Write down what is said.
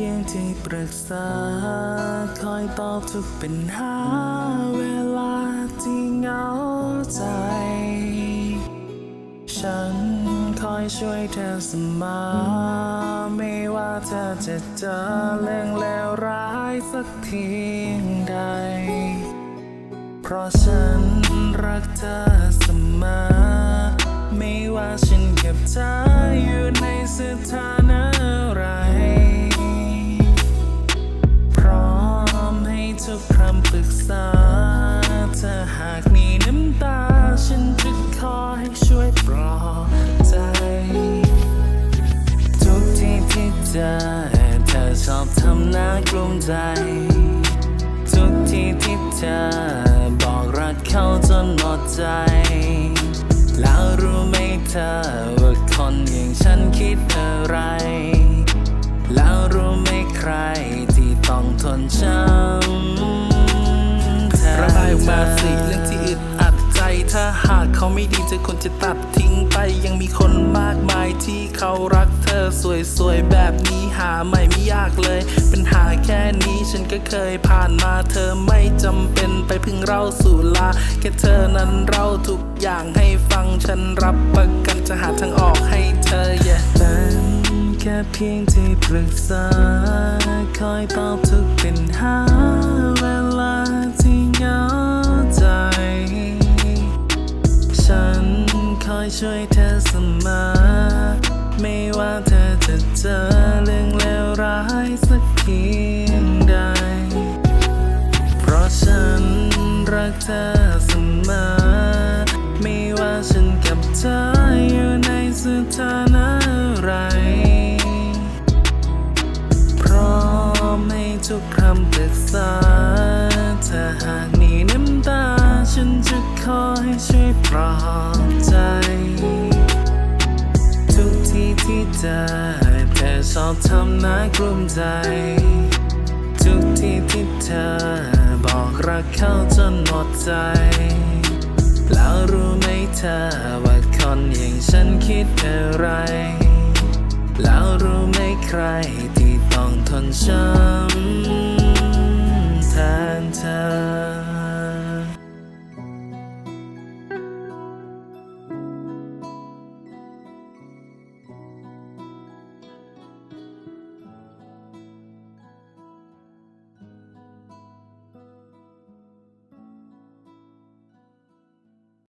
พียงที่ปรึกษา คอยตอบทุกปัญหา เวลาที่เหงาใจ ฉันคอยช่วยเธอเสมอไม่ว่าเธอจะเจอเรื่องเลวร้ายสักเพียงใด เพราะฉันรักเธอเสมอไม่ว่าฉันกับเธออยู่ในสถานะอะไร เจอเธอชอบทำหน้ากลุ้มใจ ทุกทีที่เธอ บอกรักเขาจนหมดใจ แล้วรู้ไหมเธอว่าคนอย่างฉันคิดอะไร แล้วรู้ไหมใครที่ต้องทนช้ำระบายออกมาสิเรื่องที่อึดอัดใจถ้าหาก เขาไม่ดีเธอควรจะตัดทิ้งไปยังมีคนมากมายที่เขารักเธอสวยๆแบบนี้หาใหม่ไม่ยากเลย ปัญหาแค่นี้ฉันก็เคยผ่านมาเธอไม่จำเป็นไปพึ่งเราสู่ลาแค่เธอนั้นเราทุกอย่างให้ฟังฉันรับประกันจะหาทางออกให้เธอ yeah เป็นแค่เพียงที่ปรึกษาคอยตอบทุกปัญหาเวล ช่วยเธอเสมอ ไม่ว่าเธอจะเจอเรื่องเลวร้ายสักเพียงใด เพราะฉันรักเธอเสมอ ไม่ว่าฉันกับเธออยู่ในสถานะอะไร พร้อมให้ทุกคำปรึกษาถ้าหากมีน้ำตาฉัน คอยช่วยปลอบใจ ทุกที่ที่เจอเธอชอบทำน้ากลุ้มใจ ทุกที่ที่เธอบอกรักเขาจนหมดใจ แล้วรู้ไหมเธอว่าคนอย่างฉันคิดอะไร แล้วรู้ไหมใครที่ต้องทนช้ำ